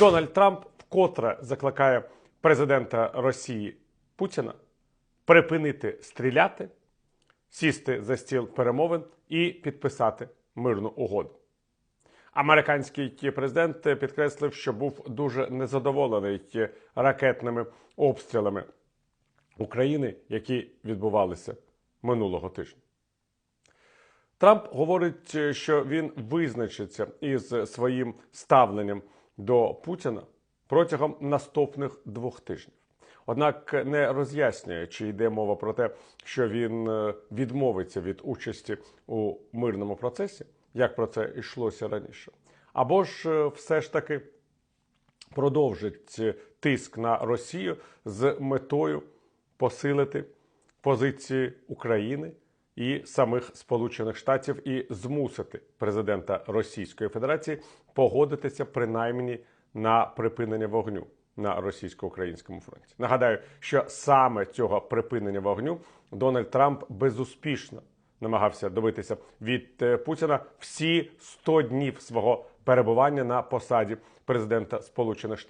Дональд Трамп вкотре закликає президента Росії Путіна припинити стріляти, сісти за стіл перемовин і підписати мирну угоду. Американський президент підкреслив, що був дуже незадоволений ракетними обстрілами України, які відбувалися минулого тижня. Трамп говорить, що він визначиться із своїм ставленням до Путіна протягом наступних двох тижнів. Однак не роз'яснює, чи йде мова про те, що він е, відмовиться від участі у мирному процесі, як про це йшлося раніше, або ж е, все ж таки продовжить тиск на Росію з метою посилити позиції України і самих Сполучених Штатів і змусити президента Російської Федерації погодитися принаймні на припинення вогню на російсько-українському фронті. Нагадаю, що саме цього припинення вогню Дональд Трамп безуспішно намагався добитися від е, Путіна всі 100 днів свого перебування на посаді президента Сполучених Штатів.